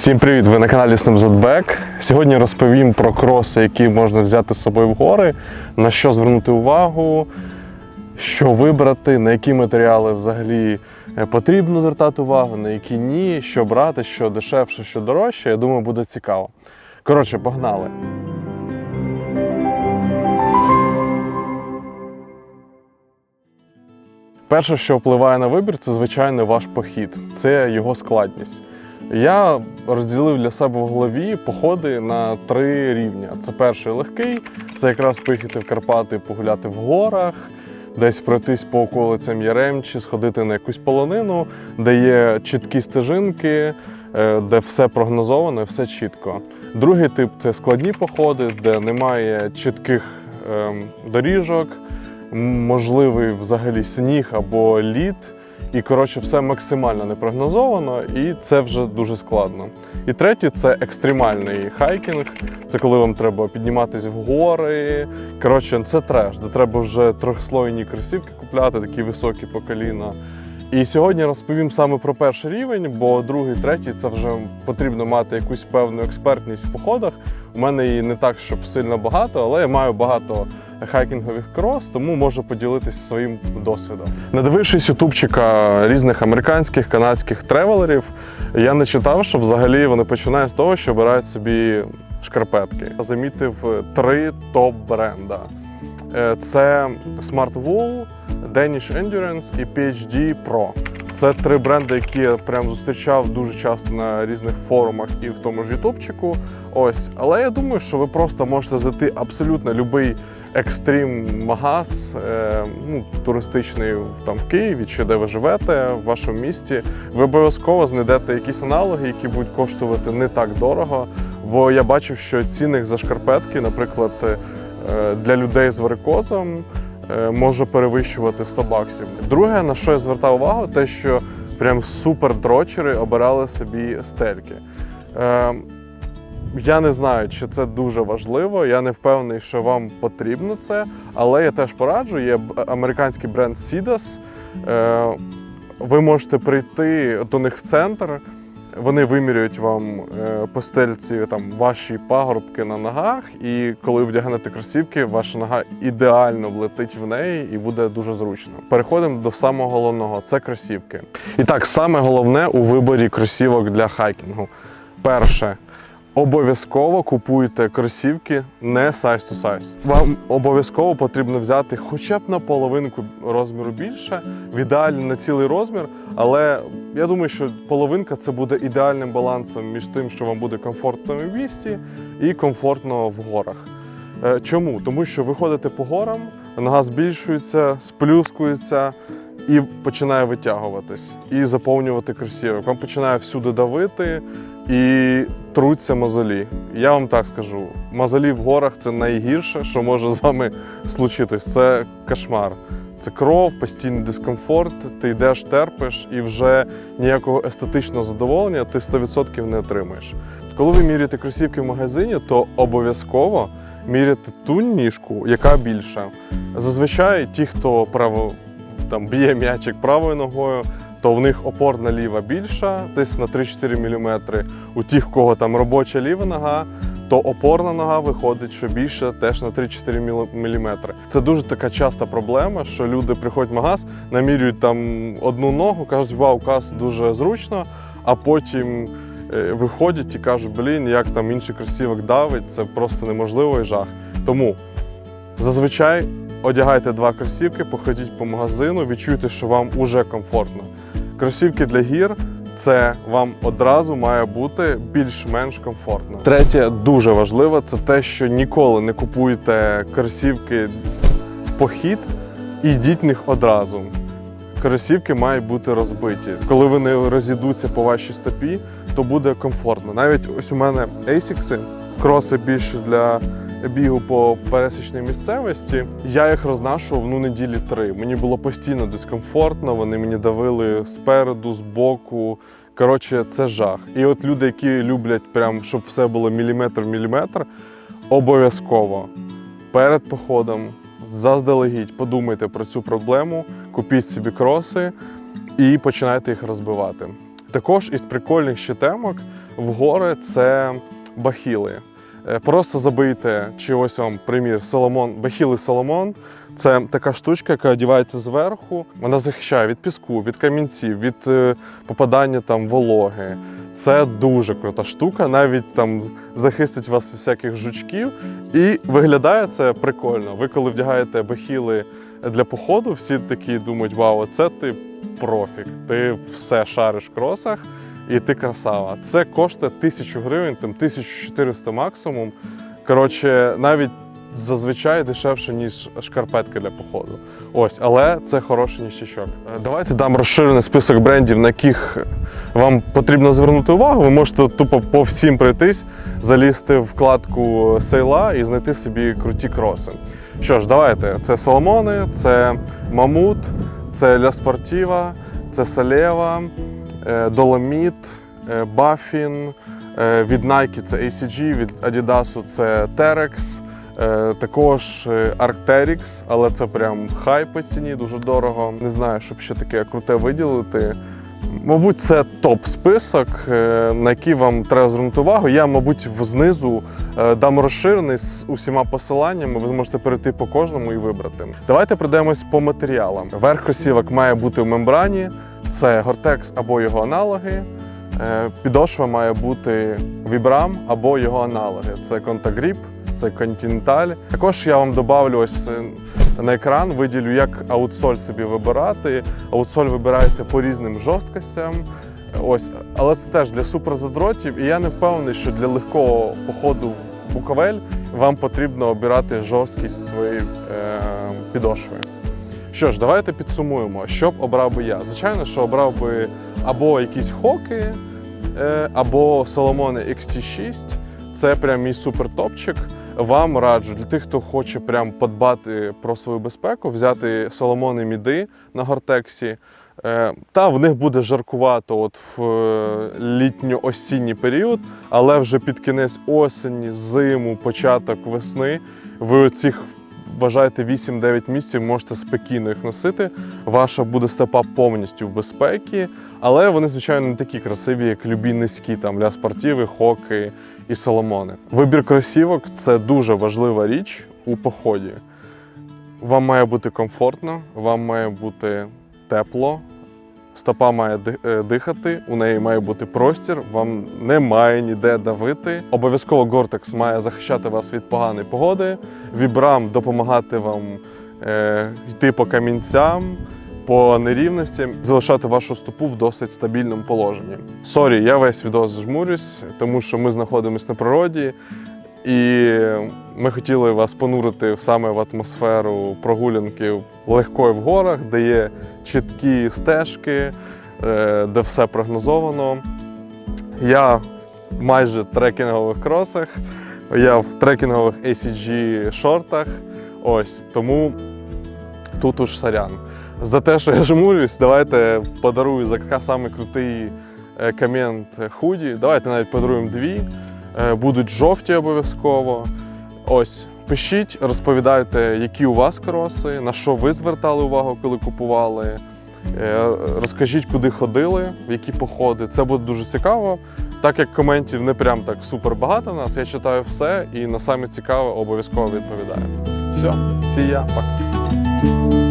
Всім привіт! Ви на каналі SnapZBack. Сьогодні розповім про кроси, які можна взяти з собою в гори, на що звернути увагу, що вибрати, на які матеріали взагалі е, потрібно звертати увагу, на які ні, що брати, що дешевше, що дорожче. Я думаю, буде цікаво. Коротше, погнали. Перше, що впливає на вибір, це звичайно ваш похід, це його складність. Я розділив для себе в голові походи на три рівня. Це перший легкий, це якраз поїхати в Карпати, погуляти в горах, десь пройтись по околицям Яремчі, сходити на якусь полонину, де є чіткі стежинки, е, де все прогнозовано, все чітко. Другий тип це складні походи, де немає чітких ем, доріжок, можливий взагалі сніг або лід. І коротше, все максимально непрогнозовано, і це вже дуже складно. І третє це екстремальний хайкінг. Це коли вам треба підніматись в гори. Коротше, це треш, де треба вже трьохслойні кросівки купляти, такі високі по коліна. І сьогодні розповім саме про перший рівень, бо другий, третій це вже потрібно мати якусь певну експертність в походах. У мене її не так, щоб сильно багато, але я маю багато хайкінгових крос, тому можу поділитися своїм досвідом. Надивившись ютубчика різних американських, канадських тревелерів, я не читав, що взагалі вони починають з того, що обирають собі шкарпетки. Замітив три топ бренда. Е, Це Smart Wool, Danish Endurance і PHD Pro. Це три бренди, які я прям зустрічав дуже часто на різних форумах і в тому ж Ютубчику. Ось, але я думаю, що ви просто можете зайти абсолютно будь-який екстрім магаз, е, ну, туристичний там в Києві чи де ви живете, в вашому місті. Ви обов'язково знайдете якісь аналоги, які будуть коштувати не так дорого. Бо я бачив, що цінник за шкарпетки, наприклад, е, для людей з варикозом е, може перевищувати 100 баксів. Друге, на що я звертав увагу, те, що прям супер дрочери обирали собі стельки. Е, я не знаю, чи це дуже важливо. Я не впевнений, що вам потрібно це, але я теж пораджу. Є американський бренд Sidas. Е, Ви можете прийти до них в центр. Вони вимірюють вам е, по стельці там ваші пагорбки на ногах, і коли вдягнете кросівки, ваша нога ідеально влетить в неї і буде дуже зручно. Переходимо до самого головного це кросівки. І так, саме головне у виборі кросівок для хайкінгу. Перше. Обов'язково купуйте кросівки не size to size. Вам обов'язково потрібно взяти хоча б на половинку розміру більше, в ідеалі на цілий розмір. Але я думаю, що половинка це буде ідеальним балансом між тим, що вам буде комфортно в місті і комфортно в горах. Е, Чому? Тому що ви ходите по горам, нога збільшується, сплюскується і починає витягуватись, і заповнювати кросівок. Вам починає всюди давити і труться мозолі. Я вам так скажу: мозолі в горах це найгірше, що може з вами случитись. Це кошмар. Це кров, постійний дискомфорт, ти йдеш, терпиш, і вже ніякого естетичного задоволення ти 100% не отримаєш. Коли ви міряєте кросівки в магазині, то обов'язково міряти ту ніжку, яка більша. Зазвичай ті, хто право там б'є м'ячик правою ногою, то в них опорна ліва більша, десь на 3-4 мм. У тих, в кого там робоча ліва нога, то опорна нога виходить, що більше теж на 3-4 мм. Це дуже така часта проблема, що люди приходять в магаз, намірюють там одну ногу, кажуть, вау, каз дуже зручно, а потім е, виходять і кажуть, блін, як там інший кросівок давить, це просто неможливо і жах. Тому зазвичай одягайте два кросівки, походіть по магазину, відчуйте, що вам уже комфортно. Кросівки для гір це вам одразу має бути більш-менш комфортно. Третє, дуже важливе, це те, що ніколи не купуйте кросівки в похід і йдіть в них одразу. Кросівки мають бути розбиті. Коли вони розійдуться по вашій стопі, то буде комфортно. Навіть ось у мене Asics, кроси більше для бігу по пересічній місцевості. Я їх рознашував ну неділі три. Мені було постійно дискомфортно, вони мені давили спереду, збоку. Коротше, це жах. І от люди, які люблять, прям, щоб все було міліметр в міліметр, обов'язково перед походом заздалегідь подумайте про цю проблему, купіть собі кроси і починайте їх розбивати. Також із прикольних ще темок в гори це бахіли. Е, Просто забийте, чи ось вам примір Соломон, бахіли Соломон. Це така штучка, яка одягається зверху. Вона захищає від піску, від камінців, від е, попадання там вологи. Це дуже крута штука, навіть там захистить вас від всяких жучків. І виглядає це прикольно. Ви коли вдягаєте бахіли для походу, всі такі думають: вау, це ти профік, ти все шариш кросах і ти красава. Це коштує тисячу гривень, там 1400 максимум. Коротше, навіть зазвичай дешевше, ніж шкарпетки для походу. Ось, але це хороший ніщачок. Е, Давайте дам розширений список брендів, на яких вам потрібно звернути увагу. Ви можете тупо по всім пройтись, залізти в вкладку сейла і знайти собі круті кроси. Що ж, давайте. Це Соломони, це Мамут, це Ля Спортіва, це Салєва, е, Доломіт, е, Бафін. Е, Від Nike це ACG, від Adidas це Terex. Також Arc'teryx, але це прям хай по ціні, дуже дорого. Не знаю, щоб ще таке круте виділити. Мабуть, це топ-список, на який вам треба звернути увагу. Я, мабуть, знизу дам розширений з усіма посиланнями. Ви зможете перейти по кожному і вибрати. Давайте пройдемось по матеріалам. Верх кросівок має бути в мембрані, це Gore-Tex або його аналоги. Е, Підошва має бути Vibram або його аналоги. Це Contagrip, це Continental. Також я вам добавлю ось е, на екран, виділю, як аутсоль собі вибирати. Аутсоль вибирається по різним жорсткостям. Ось, але це теж для суперзадротів, і я не впевнений, що для легкого походу в Буковель вам потрібно обирати жорсткість своєї е, підошви. Що ж, давайте підсумуємо, що б обрав би я. Звичайно, що обрав би або якісь хоки, е, або Solomon XT6. Це прям мій супер-топчик. Вам раджу для тих, хто хоче прям подбати про свою безпеку, взяти Соломони міди на гортексі. Е, Та в них буде жаркувато от в е, літньо-осінній період, але вже під кінець осені, зиму, початок весни ви оцих вважаєте 8-9 місяців можете спокійно їх носити. Ваша буде степа повністю в безпеці, але вони, звичайно, не такі красиві, як любі низькі там ля спортиви, хоки і соломони. Вибір кросівок це дуже важлива річ у поході. Вам має бути комфортно, вам має бути тепло, стопа має е, дихати, у неї має бути простір, вам не має ніде давити. Обов'язково Гортекс має захищати вас від поганої погоди, вібрам допомагати вам е, йти по камінцям. По нерівностям залишати вашу стопу в досить стабільному положенні. Сорі, я весь відос жмурюсь, тому що ми знаходимося на природі, і ми хотіли вас понурити саме в атмосферу прогулянки легкої в горах, де є чіткі стежки, е, де все прогнозовано. Я в майже трекінгових кросах, я в трекінгових ACG шортах. Ось тому тут уж сорян. За те, що я жмурюсь, давайте подарую за самий крутий е, комент худі. Давайте навіть подаруємо дві. Е, Будуть жовті обов'язково. Ось, пишіть, розповідайте, які у вас кроси, на що ви звертали увагу, коли купували. Е, Розкажіть, куди ходили, в які походи. Це буде дуже цікаво. Так як коментів не прям так супер багато нас, я читаю все і на саме цікаве обов'язково відповідаю. Все, сія, пока.